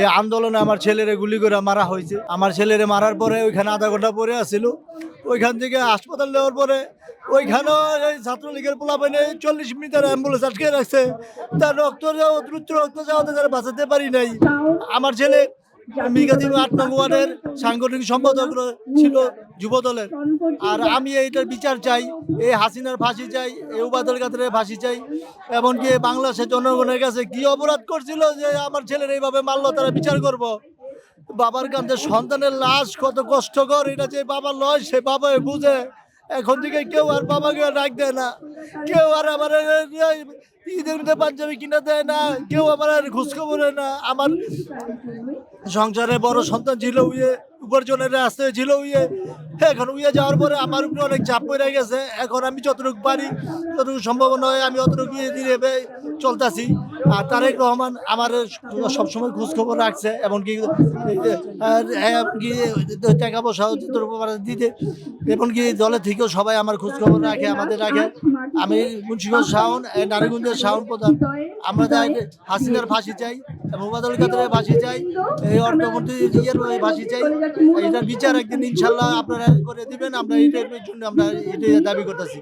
এই আন্দোলনে আমার ছেলেরে গুলি করে মারা হয়েছে। আমার ছেলেরে মারার পরে ওইখানে আধা ঘণ্টা পরে আসছিল ওইখান থেকে হাসপাতাল নেওয়ার পরে ওইখানেও এই ছাত্রলীগের পোলাপাইনে চল্লিশ মিনিটের অ্যাম্বুলেন্স আটকে রাখছে। তার রক্ত যাওয়া দ্রুত রক্ত যাওয়াতে তারা বাঁচাতে পারি নাই। আমার ছেলে মিগাদি আট নং ওয়ার্ডের সাংগঠনিক সম্পাদক ছিল যুব দলের আর আমি এইটার বিচার চাই এই হাসিনার ফাঁসি চাই এই উবাদল কাদের ফাঁসি চাই, এমনকি বাংলাদেশের জনগণের কাছে কি অপরাধ করছিল যে আমার ছেলের এইভাবে মারলো, তারা বিচার করব? বাবার কাছে সন্তানের লাশ কত কষ্টকর, এটা যে বাবা লয়, সে বাবা বুঝে। এখন থেকে কেউ আর বাবাকে ডাক দেয় না। কেউ আর আমার ঈদের মধ্যে পাঞ্জাবি কিনে দেয় না, কেউ আমার আর খোঁজখবর না। আমার সংসারে বড় সন্তান ছিল উইয়ে, উপার্জনের ছিল উইয়ে। এখন উইয়ে যাওয়ার পরে আমার উপরে অনেক চাপ পড়ে গেছে। এখন আমি যতটুকু পারি, যতটুকু আমি অতটুকু দিয়ে চলতাছি। আর তারেক রহমান আমার সবসময় খোঁজ খবর রাখছে, এমনকি টাকা পয়সা দিতে, এমনকি দলের থেকেও সবাই আমার খোঁজ খবর রাখে, আমাদের রাখে। আমি মুন্সিগঞ্জ শাওন নারীগঞ্জের শাওন প্রধান। আমরা চাই হাসিনার ফাঁসি চাই মোবাদুল কাদের ফাঁসি চাই, এই অর্থমন্ত্রী ইয়ের ফাঁসি চাই। এটার বিচার একদিন ইনশাল্লাহ আপনারা করে দিবেন, আমরা এটার জন্য আমরা এটা দাবি করতেছি।